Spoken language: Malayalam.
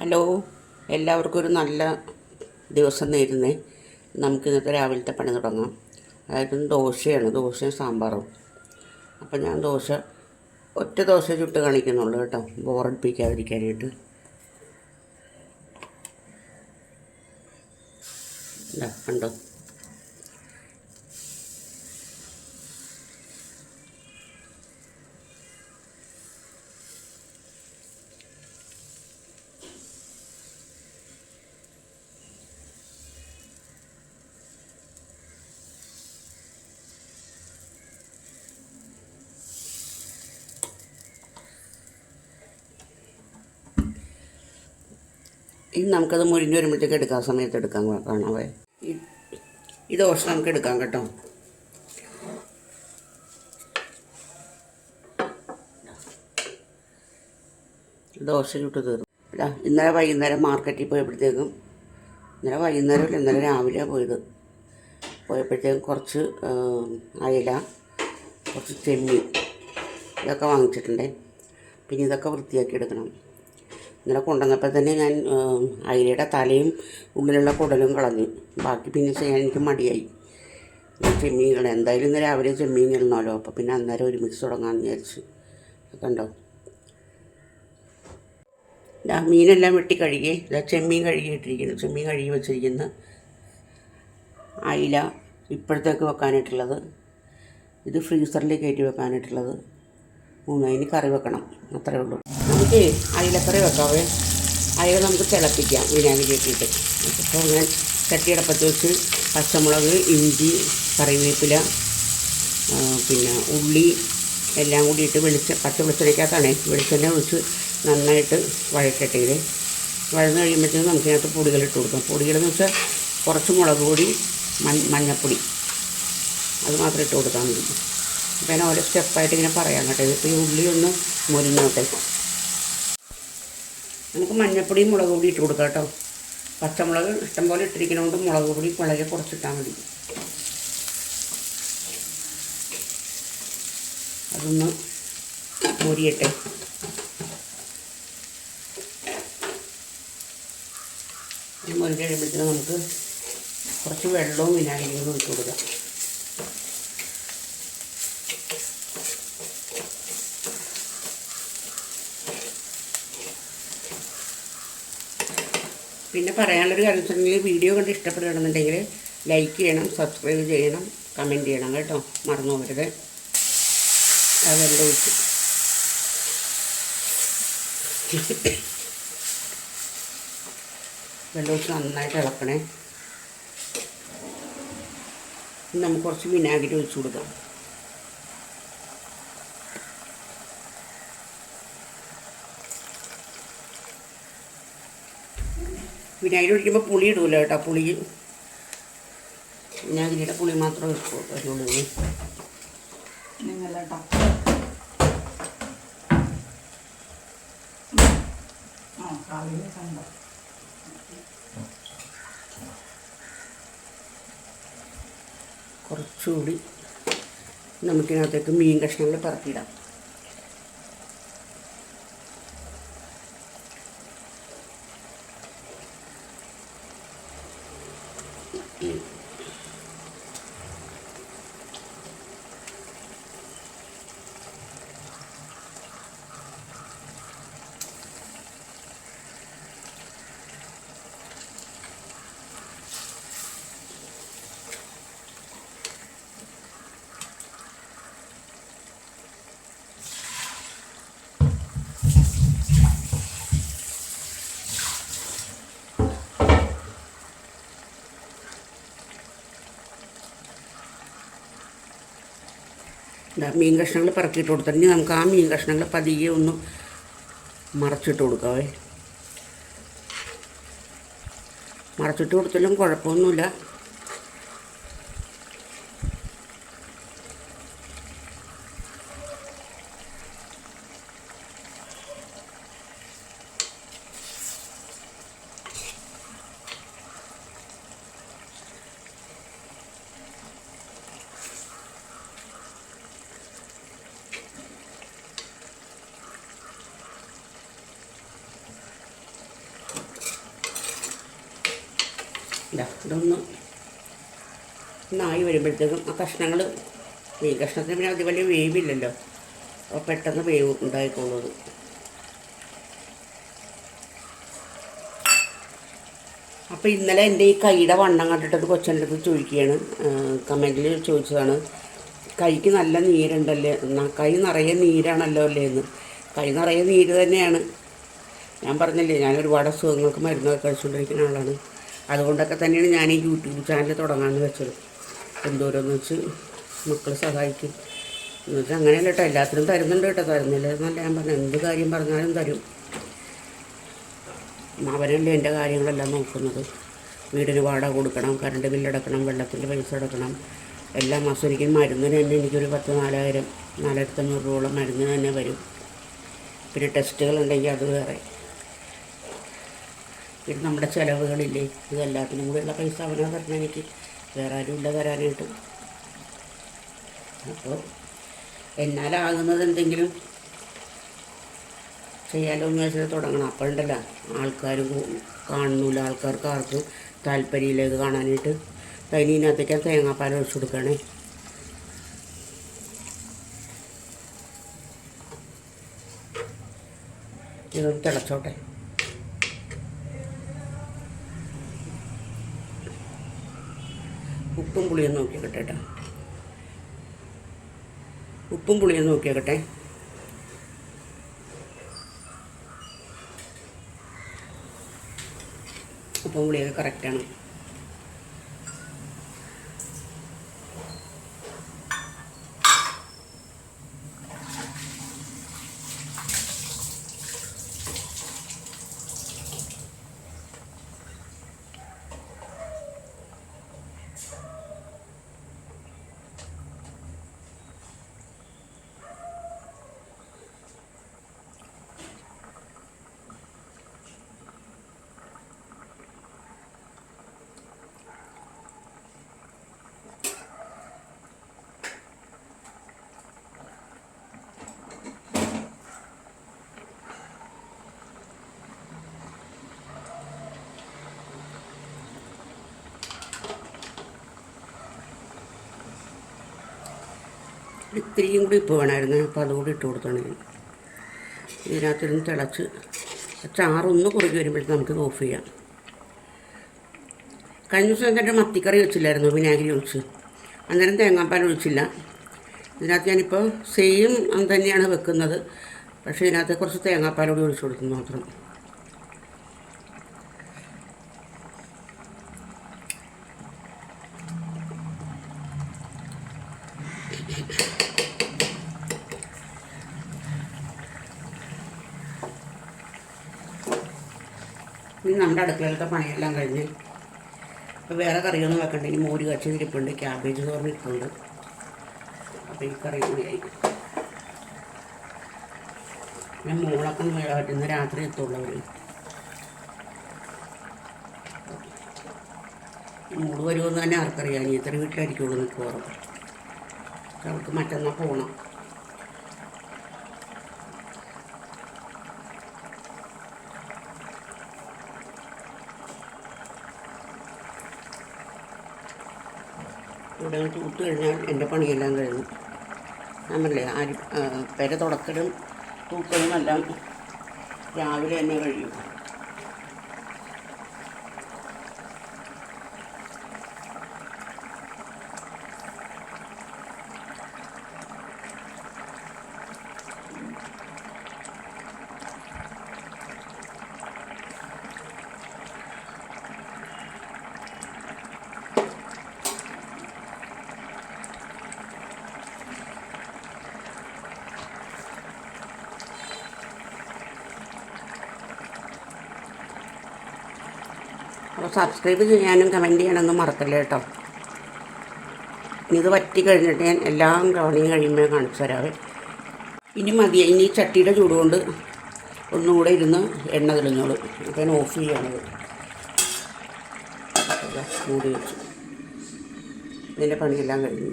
ഹലോ എല്ലാവർക്കും ഒരു നല്ല ദിവസം നേരുന്നേ. നമുക്ക് ഇന്നത്തെ രാവിലത്തെ പണി തുടങ്ങാം. അതായത് ദോശയാണ് ദോശയും സാമ്പാറും. അപ്പം ഞാൻ ദോശ ഒറ്റ ദോശ ചുട്ട് കാണിക്കുന്നുള്ളൂ കേട്ടോ. ബോറടിപ്പിക്കാതിരിക്കാനായിട്ട്. കണ്ടോ? ഇനി നമുക്കത് മുരിഞ്ഞ് വരുമ്പോഴത്തേക്ക് എടുക്കാൻ സമയത്ത് എടുക്കാൻ കാണാവേ. ഈ ദോശ നമുക്ക് എടുക്കാം കേട്ടോ. ദോശ ചുട്ട് തീർന്നു. ഇന്നലെ വൈകുന്നേരം മാർക്കറ്റിൽ പോയപ്പോഴത്തേക്കും ഇന്നലെ വൈകുന്നേരം ഇന്നലെ രാവിലെ പോയത്. പോയപ്പോഴത്തേക്കും കുറച്ച് അയല കുറച്ച് ചെമ്മീൻ ഇതൊക്കെ വാങ്ങിച്ചിട്ടുണ്ടേ. പിന്നെ ഇതൊക്കെ വൃത്തിയാക്കി എടുക്കണം. ഇന്നലെ കൊണ്ടുവന്നപ്പോൾ തന്നെ ഞാൻ അയിലയുടെ തലയും ഉള്ളിലുള്ള കുടലും കളഞ്ഞു. ബാക്കി പിന്നെ ചെയ്യാൻ എനിക്ക് മടിയായി. ചെമ്മീൻ എന്തായാലും ഇന്ന് രാവിലെ ചെമ്മീൻ ഇടണമല്ലോ അപ്പോൾ പിന്നെ അന്നേരം ഒരുമിച്ച് തുടങ്ങാമെന്ന് വിചാരിച്ചു. കണ്ടോ? ഇതാ മീനെല്ലാം വെട്ടി കഴുകി. ഇതാ ചെമ്മീൻ കഴുകിയിട്ടിരിക്കുന്നു ചെമ്മീൻ കഴുകി വെച്ചിരിക്കുന്ന അയില ഇപ്പോഴത്തേക്ക് വെക്കാനായിട്ടുള്ളത്. ഇത് ഫ്രീസറിൽ കയറ്റി വെക്കാനായിട്ടുള്ളത്. മൂന്ന് അതിന് കറി വെക്കണം. അത്രേ ഉള്ളൂ. നമുക്ക് അയിലക്കറി വെക്കാവേ അയില നമുക്ക് തിളപ്പിക്കാം വിനാഗിരി ഇട്ടിട്ട് അപ്പോൾ ഞാൻ ചട്ടിയടപ്പത്ത് വെച്ച് പച്ചമുളക് ഇഞ്ചി കറിവേപ്പില പിന്നെ ഉള്ളി എല്ലാം കൂടി ഇട്ട് വെളിച്ച പച്ച വെളിച്ചെണ്ണയ്ക്കകത്താണേ വെളിച്ചെണ്ണ ഒഴിച്ച് നന്നായിട്ട് വഴറ്റട്ടെ വഴന്ന് കഴിയുമ്പോഴത്തേക്കും നമുക്കതിനകത്ത് പൊടികൾ ഇട്ട് കൊടുക്കാം. പൊടികളെന്ന് വെച്ചാൽ കുറച്ച് മുളക് പൊടി മൺ മഞ്ഞൾപ്പൊടി അത് മാത്രം ഇട്ട് കൊടുത്താൽ മതി. അപ്പോൾ ഞാൻ ഓരോ സ്റ്റെപ്പായിട്ട് ഇങ്ങനെ പറയാം കേട്ടോ. ഇതിപ്പോൾ ഈ ഉള്ളി ഒന്ന് മുരിഞ്ഞോട്ടെ. നമുക്ക് മഞ്ഞപ്പൊടിയും മുളക് പൊടി ഇട്ട് കൊടുക്കാം കേട്ടോ. പച്ചമുളക് ഇഷ്ടംപോലെ ഇട്ടിരിക്കുന്നതുകൊണ്ട് മുളക് പൊടി വളരെ കുറച്ചിട്ടാൽ മതി. അതൊന്ന് മൊരിയട്ടെ ഇത് മുരിഞ്ഞ് കഴിയുമ്പോഴത്തേക്കും നമുക്ക് കുറച്ച് വെള്ളവും വിനാഗിരിയും ഇട്ട് കൊടുക്കാം. പിന്നെ പറയാനുള്ളൊരു കാര്യം വെച്ചിട്ടുണ്ടെങ്കിൽ വീഡിയോ കണ്ട് ഇഷ്ടപ്പെടുകയാണെന്നുണ്ടെങ്കിൽ ലൈക്ക് ചെയ്യണം സബ്സ്ക്രൈബ് ചെയ്യണം കമന്റ് ചെയ്യണം കേട്ടോ. മറന്നു പോകരുത്. അതെന്റെ ഒഴിച്ചു വെള്ളം ഒഴിച്ച് നന്നായിട്ട് ഇളക്കണേ. നമുക്ക് കുറച്ച് വിനാഗിരി ഒഴിച്ചു കൊടുക്കാം. വിനാഗിരി ഒഴിക്കുമ്പോൾ പുളി ഇടൂല കേട്ടോ പുളി. വിനാഗിരിയുടെ പുളി മാത്രമേ വരുള്ളൂ. കുറച്ചുകൂടി നമുക്കിനകത്തേക്ക് മീൻ കഷ്ണങ്ങൾ you. ഇതാ മീൻ കഷ്ണങ്ങൾ പറക്കിയിട്ട് കൊടുത്തിട്ട് ഇനി നമുക്ക് ആ മീൻ കഷ്ണങ്ങൾ പതിയെ ഒന്ന് മറച്ചിട്ട് കൊടുക്കാവേ. മറച്ചിട്ട് കൊടുത്താലും കുഴപ്പമൊന്നുമില്ല. ഇതാ ഇതൊന്ന് ഒന്നായി വരുമ്പോഴത്തേക്കും ആ കഷ്ണങ്ങൾ മീൻ കഷ്ണത്തിന് പിന്നെ അത് വലിയ വേവില്ലല്ലോ. അപ്പോൾ പെട്ടെന്ന് വേവ് ഉണ്ടായിക്കൊള്ളത് അപ്പോൾ ഇന്നലെ എന്റെ ഈ കൈയുടെ വണ്ണം കണ്ടിട്ടത് കൊച്ചന്റെ അടുത്ത് ചോദിക്കുകയാണ്. കമന്റിൽ ചോദിച്ചതാണ് കൈക്ക് നല്ല നീരുണ്ടല്ലേ? കൈ നിറയെ നീരാണല്ലോ അല്ലേ? എന്ന്. കൈ നിറയെ നീര് തന്നെയാണ്. ഞാൻ പറഞ്ഞില്ലേ ഞാൻ ഒരുപാട് അസുഖങ്ങൾക്ക് മരുന്നൊക്കെ കഴിച്ചുകൊണ്ടിരിക്കുന്ന ആളാണ്. അതുകൊണ്ടൊക്കെ തന്നെയാണ് ഞാൻ ഈ യൂട്യൂബ് ചാനൽ തുടങ്ങാമെന്ന് വെച്ചത്. എന്തോരോന്ന് വെച്ച് മക്കൾ സഹായിക്കും. എന്ന് വെച്ചാൽ അങ്ങനെയല്ല കേട്ടോ എല്ലാത്തിനും തരുന്നുണ്ട് കേട്ടോ തരുന്നില്ല എന്നല്ല ഞാൻ പറഞ്ഞു. എന്ത് കാര്യം പറഞ്ഞാലും തരും. അവരല്ലേ എന്റെ കാര്യങ്ങളെല്ലാം നോക്കുന്നത്. വീടിന് വാടക കൊടുക്കണം കറണ്ട് ബില്ലടക്കണം വെള്ളത്തിന്റെ പൈസ അടക്കണം. എല്ലാ മാസം എനിക്ക് മരുന്നിന് തന്നെ എനിക്കൊരു പത്ത് നാലായിരം നാലായിരത്തി അഞ്ഞൂറ് രൂപയോളം മരുന്നിന് തന്നെ വരും. പിന്നെ ടെസ്റ്റുകൾ ഉണ്ടെങ്കിൽ അത് വേറെ. പിന്നെ നമ്മുടെ ചിലവുകളില്ലേ? ഇതെല്ലാത്തിനും കൂടെയുള്ള പൈസ അവനാ തരണം എനിക്ക്. വേറെ ആരും ഇല്ല തരാനായിട്ട്. അപ്പോൾ എന്നാലാകുന്നത് എന്തെങ്കിലും ചെയ്യാലോ എന്ന് വെച്ചാൽ തുടങ്ങണം. അപ്പോഴുണ്ടല്ലോ ആൾക്കാർ കാണുന്നില്ല. ആൾക്കാർക്ക് ആർക്കും താല്പര്യമില്ല ഇത് കാണാനായിട്ട് തൈനീനകത്തേക്ക് തേങ്ങാപ്പാൽ ഒഴിച്ചു കൊടുക്കണേ ഇതൊന്ന് തിളച്ചോട്ടെ. ഉപ്പും പുളിയും നോക്കിയാക്കട്ടെ കേട്ടോ. ഉപ്പും പുളിയും നോക്കിയാക്കട്ടെ. ഉപ്പും പുളിയൊക്കെ കറക്റ്റാണ് ഇത്തിരിയും കൂടി ഉപ്പ് വേണമായിരുന്നു അപ്പോൾ അതുകൂടി ഇട്ട് കൊടുത്താണ് ഞാൻ. ഇതിനകത്തിരുന്ന് തിളച്ച് ചാറൊന്ന് കുറുകി വരുമ്പോഴത്തേക്ക് നമുക്ക് ഓഫ് ചെയ്യാം. കഴിഞ്ഞ ദിവസം എന്റെ മത്തിക്കറി വെച്ചില്ലായിരുന്നു വിനാഗിരി ഒഴിച്ച്. അന്നേരം തേങ്ങാപ്പാൽ ഒഴിച്ചില്ല. ഇതിനകത്ത് ഞാനിപ്പോൾ സെയിം തന്നെയാണ് വെക്കുന്നത്. പക്ഷേ ഇതിനകത്ത് കുറച്ച് തേങ്ങാപ്പാൽ കൂടി ഒഴിച്ചു കൊടുക്കുന്നു മാത്രം. ഇനി നമ്മുടെ അടുക്കളയിലത്തെ പണിയെല്ലാം കഴിഞ്ഞ് അപ്പോൾ വേറെ കറിയൊന്നും വെക്കണ്ട. ഇനി മോര് കച്ചി ഇരിപ്പുണ്ട്. ക്യാബേജ് തോരൻ ഇരിപ്പുണ്ട്. അപ്പോൾ ഈ കറി കൂടിയായി ഞാൻ മോളൊക്കെ ഇന്ന് രാത്രി എത്തുള്ളവർ മോൾ വരുമെന്ന് തന്നെ ആർക്കറിയാം. ഇനി ഇത്ര വീട്ടിലായിരിക്കുള്ളൂ മിക്കവാറും. അവൾക്ക് മറ്റന്നാൾ പോകണം ഇവിടെ വിട്ട് കഴിഞ്ഞാൽ എന്റെ പണിയെല്ലാം കഴിഞ്ഞു. നമ്മളല്ലേ ആ, പെര തുടക്കലും തൂക്കലും എല്ലാം രാവിലെ തന്നെ കഴിയും. സബ്സ്ക്രൈബ് ചെയ്യാനും കമന്റ് ചെയ്യാനൊന്നും മറക്കല്ലേ കേട്ടോ. ഇത് വറ്റി കഴിഞ്ഞിട്ട് ഞാൻ എല്ലാം പണിയും കഴിയുമ്പോൾ കാണിച്ചു തരാവേ ഇനി മതി ഇനി ചട്ടിയുടെ ചൂടുകൊണ്ട് ഒന്നുകൂടെ ഇരുന്ന് എണ്ണ തെളിഞ്ഞോളൂ. അപ്പോൾ ഞാൻ ഓഫ് ചെയ്യണത് മൂടി വെച്ചു. ഇതിന്റെ പണിയെല്ലാം കഴിഞ്ഞു.